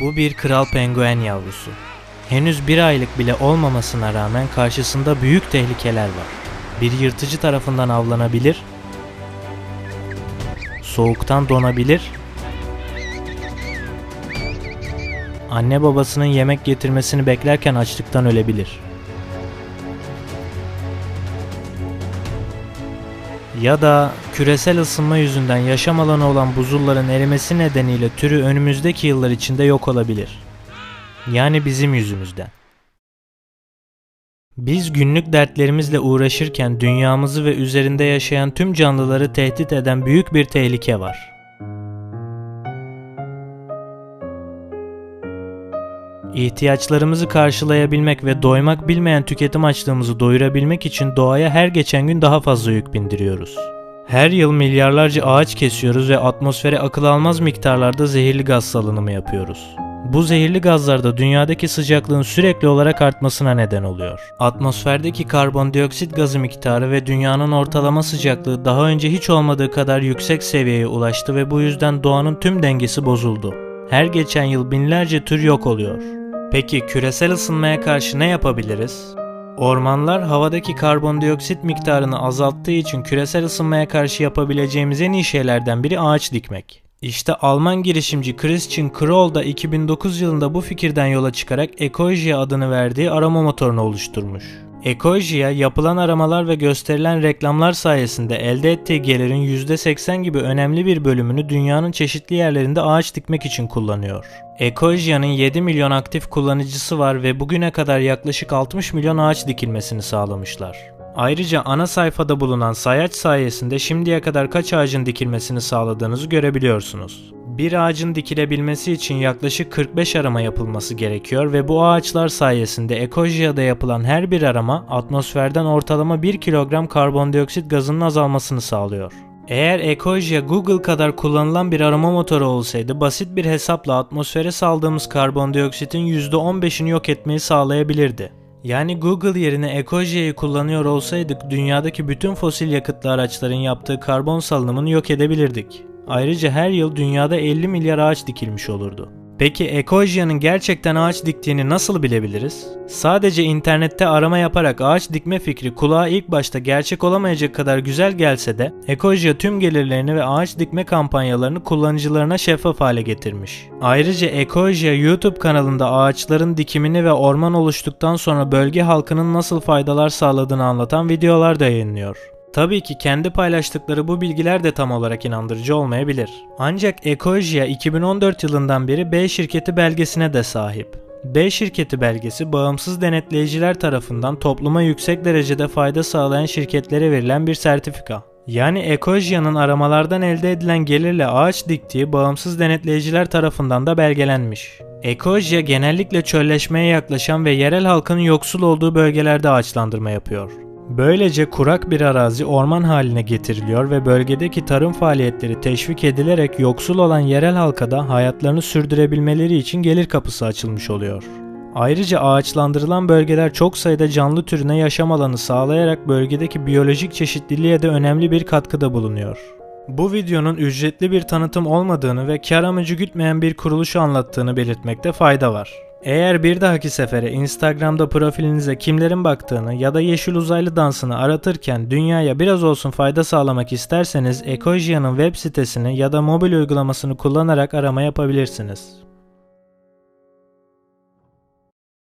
Bu bir kral penguen yavrusu. Henüz bir aylık bile olmamasına rağmen karşısında büyük tehlikeler var. Bir yırtıcı tarafından avlanabilir, soğuktan donabilir, anne babasının yemek getirmesini beklerken açlıktan ölebilir. Ya da küresel ısınma yüzünden yaşam alanı olan buzulların erimesi nedeniyle türü önümüzdeki yıllar içinde yok olabilir. Yani bizim yüzümüzden. Biz günlük dertlerimizle uğraşırken dünyamızı ve üzerinde yaşayan tüm canlıları tehdit eden büyük bir tehlike var. İhtiyaçlarımızı karşılayabilmek ve doymak bilmeyen tüketim açlığımızı doyurabilmek için doğaya her geçen gün daha fazla yük bindiriyoruz. Her yıl milyarlarca ağaç kesiyoruz ve atmosfere akıl almaz miktarlarda zehirli gaz salınımı yapıyoruz. Bu zehirli gazlar da dünyadaki sıcaklığın sürekli olarak artmasına neden oluyor. Atmosferdeki karbondioksit gazı miktarı ve dünyanın ortalama sıcaklığı daha önce hiç olmadığı kadar yüksek seviyeye ulaştı ve bu yüzden doğanın tüm dengesi bozuldu. Her geçen yıl binlerce tür yok oluyor. Peki küresel ısınmaya karşı ne yapabiliriz? Ormanlar havadaki karbondioksit miktarını azalttığı için küresel ısınmaya karşı yapabileceğimiz en iyi şeylerden biri ağaç dikmek. İşte Alman girişimci Christian Kroll da 2009 yılında bu fikirden yola çıkarak Ecologia adını verdiği arama motorunu oluşturmuş. Ecologia yapılan aramalar ve gösterilen reklamlar sayesinde elde ettiği gelirin %80 gibi önemli bir bölümünü dünyanın çeşitli yerlerinde ağaç dikmek için kullanıyor. Ecologia'nın 7 milyon aktif kullanıcısı var ve bugüne kadar yaklaşık 60 milyon ağaç dikilmesini sağlamışlar. Ayrıca ana sayfada bulunan sayaç sayesinde şimdiye kadar kaç ağacın dikilmesini sağladığınızı görebiliyorsunuz. Bir ağacın dikilebilmesi için yaklaşık 45 arama yapılması gerekiyor ve bu ağaçlar sayesinde Ekojia'da yapılan her bir arama atmosferden ortalama 1 kilogram karbondioksit gazının azalmasını sağlıyor. Eğer Ecosia Google kadar kullanılan bir arama motoru olsaydı basit bir hesapla atmosfere saldığımız karbondioksitin %15'ini yok etmeyi sağlayabilirdi. Yani Google yerine Ecologia'yı kullanıyor olsaydık dünyadaki bütün fosil yakıtlı araçların yaptığı karbon salınımını yok edebilirdik. Ayrıca her yıl dünyada 50 milyar ağaç dikilmiş olurdu. Peki Ecologia'nın gerçekten ağaç diktiğini nasıl bilebiliriz? Sadece internette arama yaparak ağaç dikme fikri kulağa ilk başta gerçek olamayacak kadar güzel gelse de Ecologia tüm gelirlerini ve ağaç dikme kampanyalarını kullanıcılarına şeffaf hale getirmiş. Ayrıca Ecologia YouTube kanalında ağaçların dikimini ve orman oluştuktan sonra bölge halkının nasıl faydalar sağladığını anlatan videolar da yayınlıyor. Tabii ki kendi paylaştıkları bu bilgiler de tam olarak inandırıcı olmayabilir. Ancak Ecologia 2014 yılından beri B şirketi belgesine de sahip. B şirketi belgesi bağımsız denetleyiciler tarafından topluma yüksek derecede fayda sağlayan şirketlere verilen bir sertifika. Yani Ecologia'nın aramalardan elde edilen gelirle ağaç diktiği bağımsız denetleyiciler tarafından da belgelenmiş. Ecologia genellikle çölleşmeye yaklaşan ve yerel halkın yoksul olduğu bölgelerde ağaçlandırma yapıyor. Böylece kurak bir arazi orman haline getiriliyor ve bölgedeki tarım faaliyetleri teşvik edilerek yoksul olan yerel halka da hayatlarını sürdürebilmeleri için gelir kapısı açılmış oluyor. Ayrıca ağaçlandırılan bölgeler çok sayıda canlı türüne yaşam alanı sağlayarak bölgedeki biyolojik çeşitliliğe de önemli bir katkıda bulunuyor. Bu videonun ücretli bir tanıtım olmadığını ve kar amacı gütmeyen bir kuruluşu anlattığını belirtmekte fayda var. Eğer bir dahaki sefere Instagram'da profilinize kimlerin baktığını ya da yeşil uzaylı dansını aratırken dünyaya biraz olsun fayda sağlamak isterseniz Ecologia'nın web sitesini ya da mobil uygulamasını kullanarak arama yapabilirsiniz.